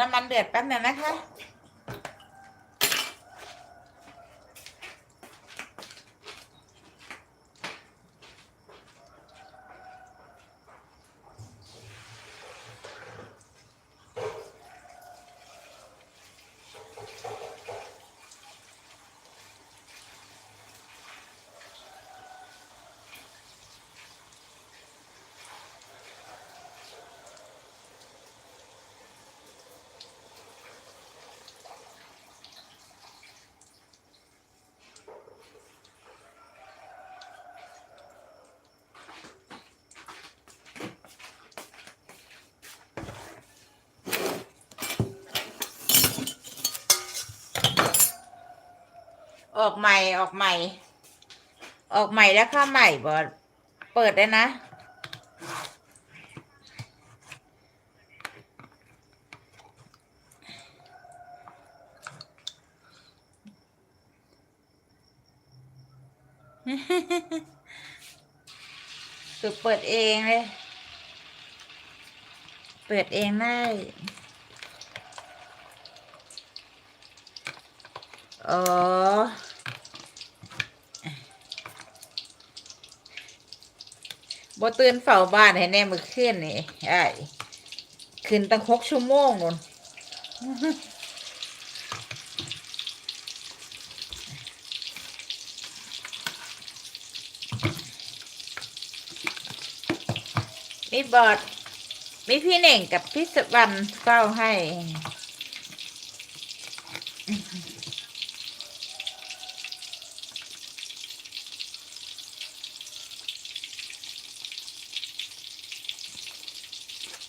น้ำมันเดือดแป๊บหนึงนะคะ ออกใหม่ออกใหม่ ออกใหม่แล้วเข้าใหม่บอดเปิดได้นะ คือเปิดเองเลย เปิดเองได้อ๋อ บ่ตื่นเฝ้าบ้านให้แน่มือขึ้นนี่ไอ้ขึ้นตั้งหกชั่วโมงนนมีบอดมีพี่เน่งกับพี่สวรรณเฝ้าให้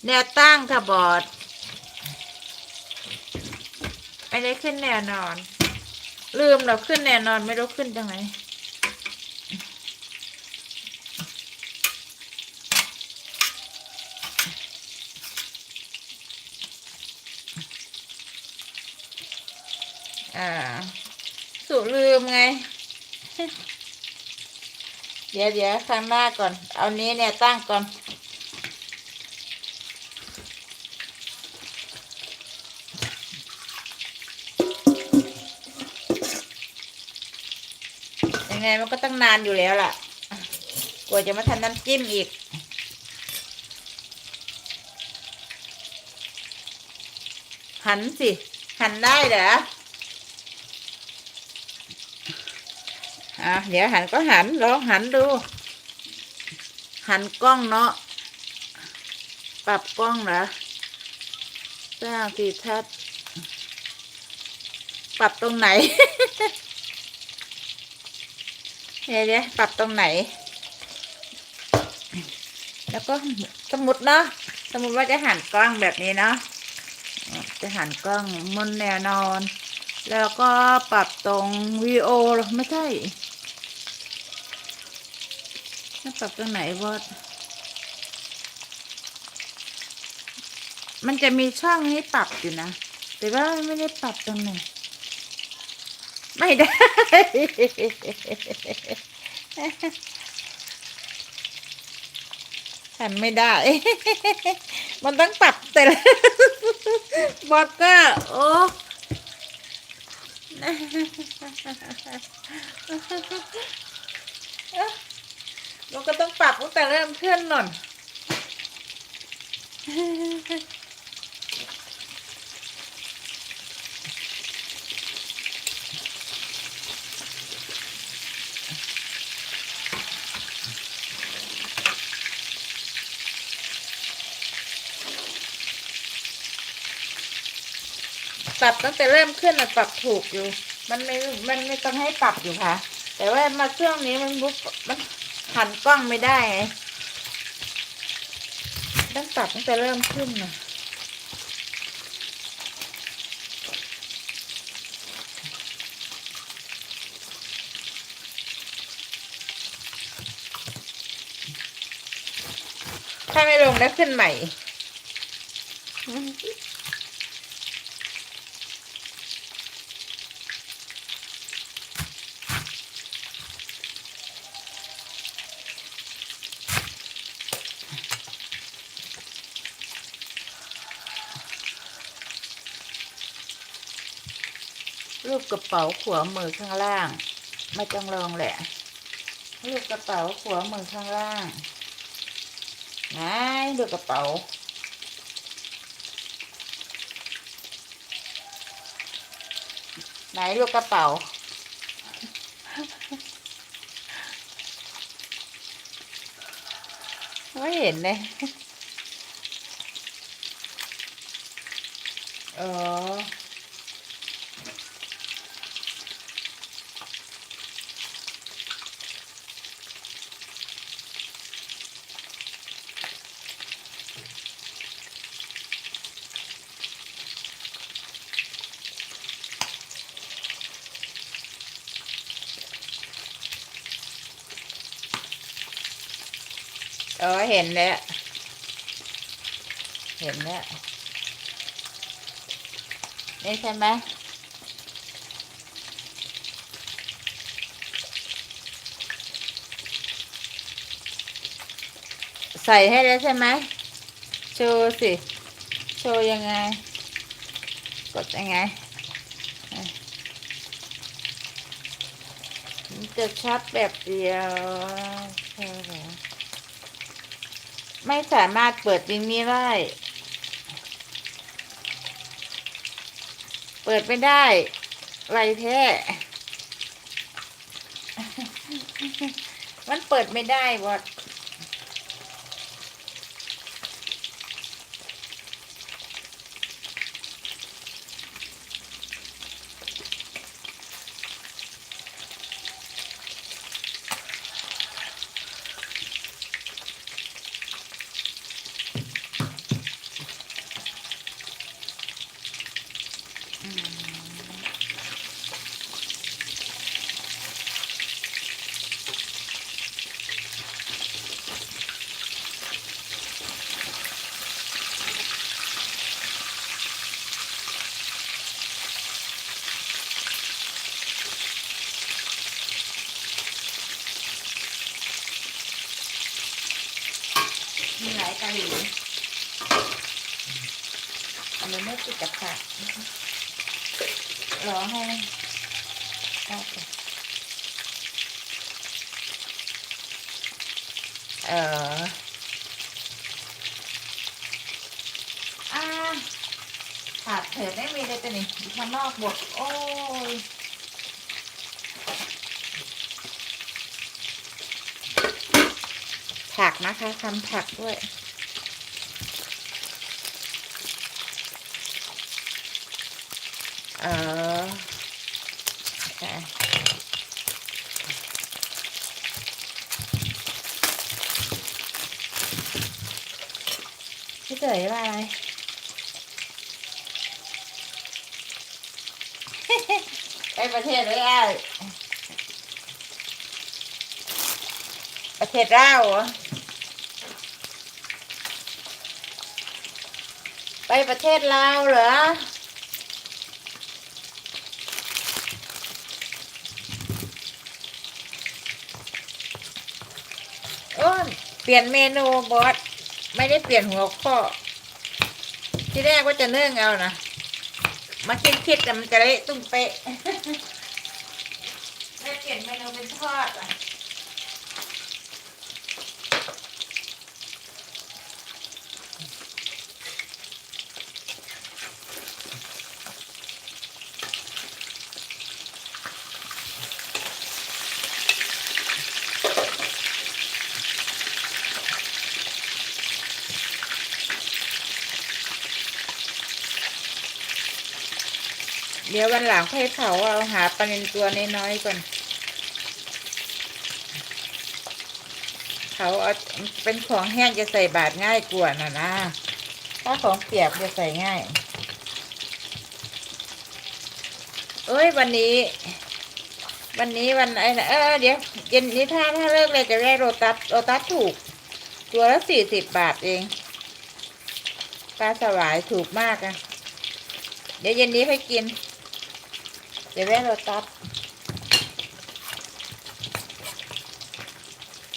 แนวตั้งค่ะบอดไม่ได้ขึ้นแนวนอน ลืมเราขึ้นแนวนอนไม่รู้ขึ้นจังไหนอ่าสุลืมไง เดี๋ยวเดี๋ยวข้างหน้าก่อน เอานี้เนี่ยตั้งก่อน ยังไงมันก็ต้องนานอยู่แล้วล่ะ กว่าจะมาทำน้ำจิ้มอีก หันสิ หันได้เหรออะเดี๋ยวหันก็หันลองหันดู หันกล้องเนาะ ปรับกล้องเหรอสร้างสีทัศปรับตรงไหน เดี๋ยวเดี๋ยปรับตรงไหน แล้วก็สมมติเนาะสมมติว่าจะหันกล้องแบบนี้เนาะจะหันกล้องมนแนวนอน แล้วก็ปรับตรงวีโอไม่ใช่แล้วปรับตรงไหนวอดมันจะมีช่องให้ปรับอยู่นะ แต่ว่าไม่ได้ปรับตรงไหน ไม่ได้ทำไม่ได้ มันต้องปรับแต่ละบอกกอร์โอ้มันก็ต้องปรับตั้งแต่เริ่มเคลื่อนหน่อน ปรับตั้งแต่เริ่มขึ้นนปรับถูกอยู่ มันไม่ มันไม่ต้องให้ปรับอยู่ค่ะ แต่ว่ามาช่วงนี้มันบุ๊มันหันกล้องไม่ได้ไงต้องปรับตั้งแต่เริ่มขึ้นนะถ้าไม่ลงแล้วขึ้นใหม่ รูปกระเป๋าขวามือข้างล่าง ไม่ต้องลองแหละ รูปกระเป๋าขวามือข้างล่างไหนดูกระเป๋าไหนดูกระเป๋า ไม่เห็นเลยอ๋อ เออเห็นแล้ว เห็นแล้ว นี่ใช่ไหมใส่ให้แล้วใช่ไหมโชว์สิ โชว์ยังไง กดยังไงมันจะชัดแบบเดียวใช่เหรอ ไม่สามารถเปิดอย่างนี้ได้ เปิดไม่ได้ไรแท้ มันเปิดไม่ได้วอส มีหลายกะหรี่อันนี้ไม่ติดกับผักรอให้ได้ก่อนเอออ่าผักเถิดไม่มีเลยตัวนี้ข้างนอกบดโอ้ยผักนะคะทำผักด้วย เออโอเคพี่เต๋อว่าอะไรประเทศหรือไงประเทศลาวเหรอ ไปประเทศลาวเหรอ โอ้ยเปลี่ยนเมนูบอสไม่ได้เปลี่ยนหัวข้อ ที่แรกว่าจะเนื่องเอานะมาคิดคิดแต่มันจะเละตุ้มเป๊ะได้เปลี่ยนเมนูเป็นทอดอะ เดี๋ยววันหลังค่อเผาเอาหาปลาเนนตัวน้อยๆก่อนเผาเอาเป็นของแห้งจะใส่บาทง่ายกว่านะนะถ้าของเปียกจะใส่ง่าย เอ้ยวันนี้ วันนี้วันไอ้นะเออเดี๋ยวเย็นนี้ถ้าถ้าเลิกเลยจะได้โรตัสโรตัสถูก ตัวละสี่สิบบาทเองปลาสวายถูกมากอะ เดี๋ยวเย็นนี้ไปกิน เดี๋ยวแวะโรตัส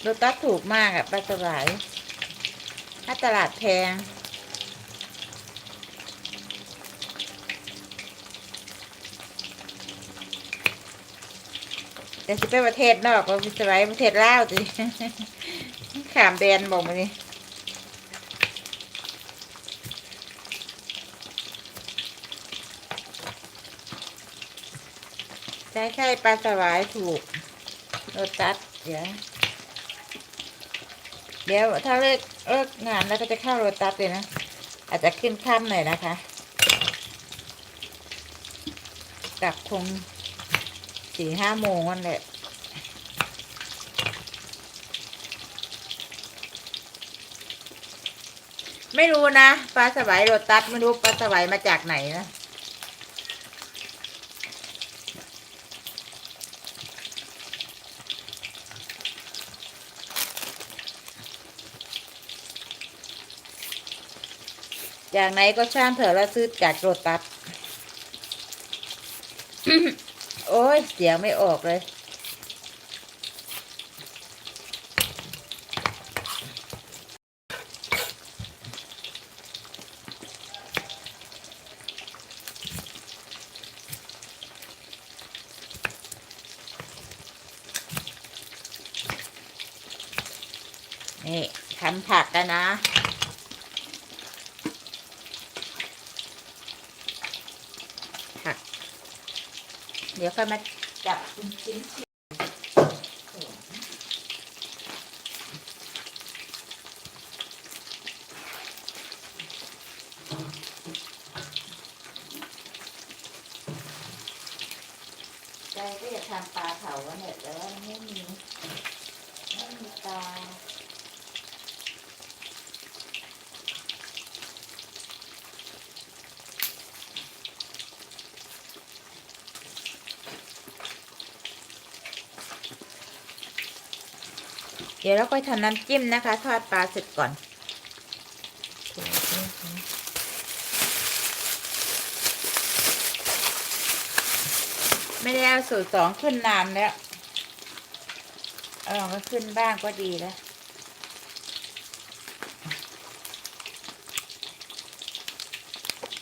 โรตัสถูกมากอะปลาสวายถ้าตลาดแพงแต่สิไปประเทศนอกก็สิไปประเทศลาวจิขามแดนบอกมานี่ ใช่ใช่ปลาสวายถูกโรตัสเดี๋ยวเดี๋ยวถ้าเลิกเลิกงานแล้วก็จะเข้าโรตัสเลยนะ อาจจะขึ้นค่ำหน่อยนะคะกลับคงสี่ห้าโมงนั่นแหละไม่รู้นะปลาสวายโรตัสไม่รู้ปลาสวายมาจากไหนนะ จากไหนก็ช่างเถอะเราซื้อจากโรตัสโอ้ยเสียงไม่ออกเลยนี่ทำผักกันนะ ผัก เดี๋ยวค่อยมาจับชิ้นใจก็จะทำปลาเผาเนี่ยแต่ว่าไม่มีไม่มีปลา เดี๋ยวเราค่อยทำน้ำจิ้มนะคะ ทอดปลาเสร็จก่อน ไม่ได้เอาสูตรสองขึ้นนานแล้วเอาลอก็ขึ้นบ้างก็ดีแล้ว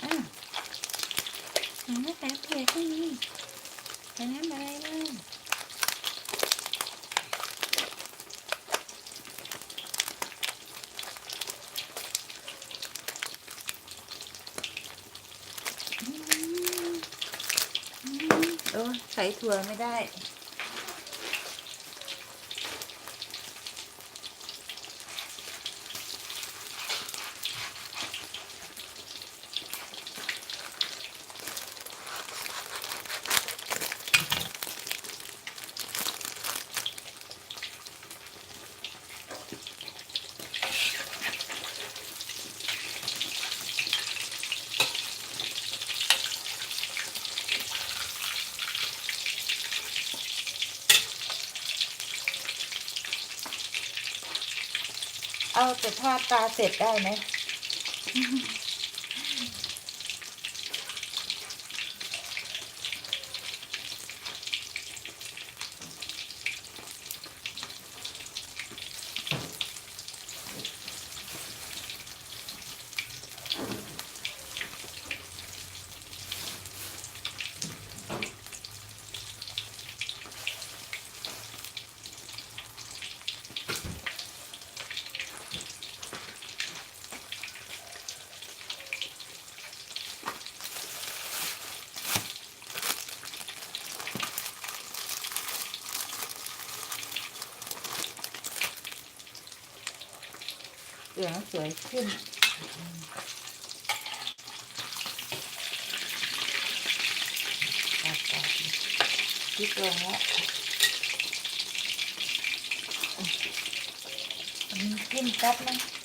อ้าวน้ำมะขามเปียกก็มีแต่น้ำอะไรบ้าง โอ้ย ใส่ถั่วไม่ได้ เอาแต่ทอดปลาเสร็จได้ไหม เหลืองสวยขึ้น ตัดต่อพริกลงแล้วอืมจิ้นแป๊บนึง